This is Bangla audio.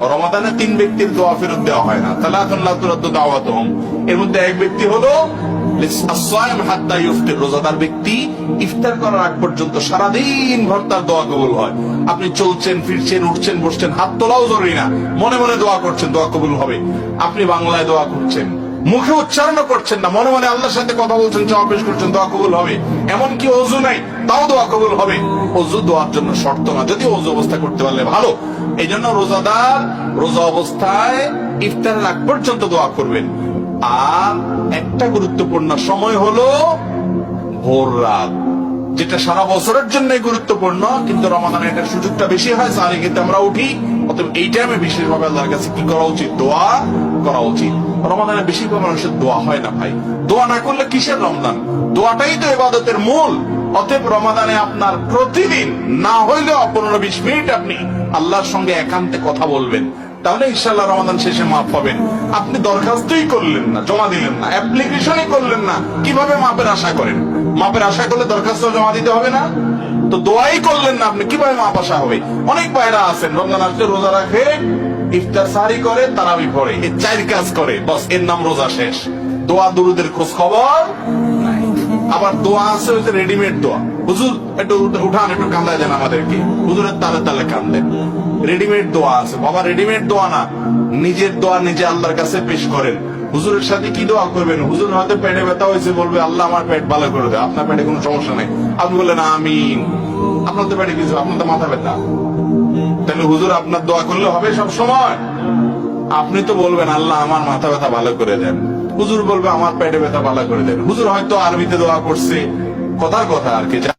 রমাদানে তিন ব্যক্তির দোয়া ফেরত দেওয়া হয় না। এর মধ্যে এক ব্যক্তি হলো রোজাদার ব্যক্তি ইফতার করার আগ পর্যন্ত সারাদিন ভর তার দোয়া কবুল হয়। আপনি চলছেন, ফিরছেন, উঠছেন, বসছেন, হাত তোলাও জরুরি না। মনে মনে দোয়া করছেন, দোয়া কবুল হবে। আপনি বাংলায় দোয়া করছেন। মুখে উচ্চারণ করছেন না। মনে মনে আল্লাহর সাথে কথা বলছেন চাপেশ পেশ করছেন, দোয়া কবুল হবে। এমন কি অজু নাই, তাও দোয়া কবুল হবে। অজু দোয়ার জন্য শর্ত না। যদি অজু অবস্থা করতে পারলে ভালো। এই জন্য রোজাদার রোজা অবস্থায় ইফতার আগ পর্যন্ত দোয়া করবেন। আর একটা গুরুত্বপূর্ণ সময় হলো ভোর রাত। যেটা সারা বছরের জন্য গুরুত্বপূর্ণ, কিন্তু রমাদানে এটার সুযোগটা বেশি হয় সারি কিন্তু আমরা উঠি, অতএব এই টাইমে বিশেষভাবে আল্লাহর কাছে কি করা উচিত? দোয়া করা উচিত। রমাদানে বেশিরভাগ মানুষের দোয়া হয় না ভাই। দোয়া না করলে কিসের রমজান? দোয়াটাই তো এবাদতের মূল। অতএব রমাদানে আপনার প্রতিদিন না হইলেও পনেরো বিশ মিনিট আপনি আল্লাহর সঙ্গে একান্তে কথা বলবেন। তাহলে ইনশাল্লাহ রমাদান শেষে মাপ পাবেন। আপনি দরখাস্তই করলেন না, জমা দিলেন না অ্যাপ্লিকেশনই করলেন না, কীভাবে মাপের আশা করেন? মাপের আশা করলে দরখাস্ত জমা দিতে হবে না? তো দোয়াই করলেন না আপনি, কীভাবে মাপ আশা হবে? অনেক ভাইরা আছেন, রমজান আসলে রোজা রাখে, ইফতার সারি করে, তারাবি পড়ে এই চার কাজ করে, বস, এর নাম রোজা শেষ। দোয়া দুরুদের খোঁজ খবর? আবার দোয়া আছে রেডিমেড দোয়া। হুজুর, একটু উঠান, একটু কান্দায় দেন আমাদেরকে। হুজুরের তালে তালে কান্দেন রেডিমেড দোয়া আছে। বাবা রেডিমেড দোয়া না। নিজের দোয়া নিজে আল্লাহর কাছে পেশ করেন। হুজুরের সাথে কি দোয়া করবেন? হুজুর হয়তো পেটে ব্যথা হয়েছে, বলবে, আল্লাহ আমার পেট ভালো করে দেয় আপনার পেটে কোনো সমস্যা নেই। আপনি বললেন, আমিন। আপনার তো পেটে কিছু আপনার তো মাথা ব্যথা। তাহলে হুজুর, আপনার দোয়া করলে হবে সব সময়। আপনি তো বলবেন, আল্লাহ আমার মাথা ব্যথা ভালো করে দেন। হুজুর বলবে, আমার পেটে ব্যথা ভালো করে দেন। হুজুর হয়তো আরবিতে দোয়া করছে। কথার কথা আর কি।